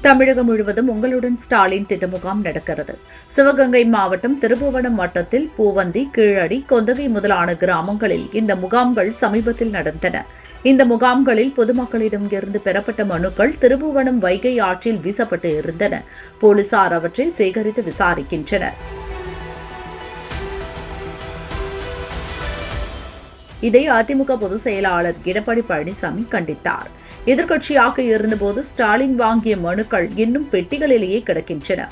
தமிழகம் முழுவதும் உங்களுடன் ஸ்டாலின் திட்ட முகாம் நடக்கிறது. சிவகங்கை மாவட்டம் திருபுவனம் வட்டத்தில் பூவந்தி கீழடி கொந்தகை முதலான கிராமங்களில் இந்த முகாம்கள் சமீபத்தில் நடந்தன. இந்த முகாம்களில் பொதுமக்களிடம் இருந்து பெறப்பட்ட மனுக்கள் திருபுவனம் வைகை ஆற்றில் வீசப்பட்டு இருந்தன. போலீசார் அவற்றை சேகரித்து விசாரிக்கின்றனர். இதை அதிமுக பொதுச் செயலாளர் எடப்பாடி பழனிசாமி கண்டித்தார். எதிர்க்கட்சியாக இருந்தபோது ஸ்டாலின் வாங்கிய மனுக்கள் இன்னும் பெட்டிகளிலேயே கிடக்கின்றன.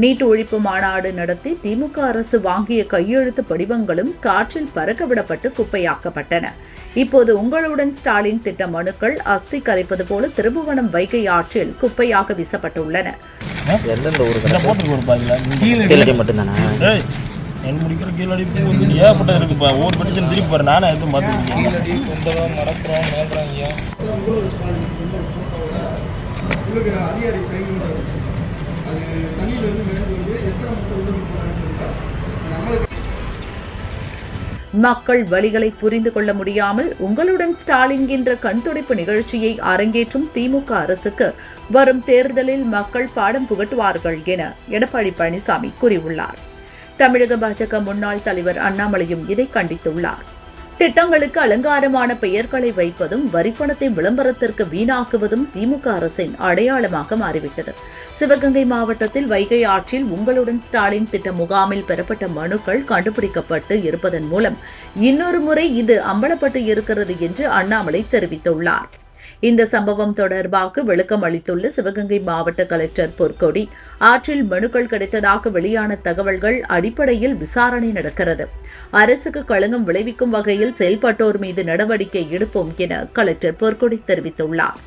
நீட் ஒழிப்பு மாநாடு நடத்தி திமுக அரசு வாங்கிய கையெழுத்து படிவங்களும் காற்றில் பறக்கவிடப்பட்டு குப்பையாக்கப்பட்டன. இப்போது உங்களுடன் ஸ்டாலின் திட்ட மனுக்கள் அஸ்தி கரைப்பது போல திருபுவனம் வைகை ஆற்றில் குப்பையாக வீசப்பட்டுள்ளன. கீழே என் முடிக்கிற கீழடி பூ வந்து ஏகப்பட்ட இருக்குப்பா. ஒவ்வொரு படிச்சு திருப்பி பாரு. நானே எதுவும் பார்த்துருக்கேன் கீழடி குந்தகம் மடப்புறம் மேல்றாங்க உங்களுக்கு அதிகாரி சைன் பண்ணுறது அது தண்ணியிலேருந்து மேலே வந்து எத்தனை மட்டும் உள்ள போகிறாங்க நம்மளுக்கு மக்கள் வழிகளை புரிந்து கொள்ள முடியாமல் உங்களுடன் ஸ்டாலின் என்ற கண்துடைப்பு நிகழ்ச்சியை அரங்கேற்றும் திமுக அரசுக்கு வரும் தேர்தலில் மக்கள் பாடம் புகட்டுவார்கள் என எடப்பாடி பழனிசாமி கூறியுள்ளார். தமிழக பாஜக முன்னாள் தலைவர் அண்ணாமலையும் இதை கண்டித்துள்ளார். திட்டங்களுக்கு அலங்காரமான பெயர்களை வைப்பதும் வரிப்பணத்தை விளம்பரத்திற்கு வீணாக்குவதும் திமுக அரசின் அடையாளமாக மாறிவிட்டது. சிவகங்கை மாவட்டத்தில் வைகை ஆற்றில் உங்களுடன் ஸ்டாலின் திட்ட முகாமில் பெறப்பட்ட மனுக்கள் கண்டுபிடிக்கப்பட்டு இருப்பதன் மூலம் இன்னொரு முறை இது அம்பலப்பட்டு இருக்கிறது என்று அண்ணாமலை தெரிவித்துள்ளார். இந்த சம்பவம் தொடர்பாக விளக்கம் அளித்துள்ள சிவகங்கை மாவட்ட கலெக்டர் பொற்கொடி ஆற்றில் மனுக்கள் கிடைத்ததாக வெளியான தகவல்கள் அடிப்படையில் விசாரணை நடக்கிறது. அரசுக்கு களங்கம் விளைவிக்கும் வகையில் செயல்பட்டோர் மீது நடவடிக்கை எடுப்போம் என கலெக்டர் பொற்கொடி தெரிவித்துள்ளார்.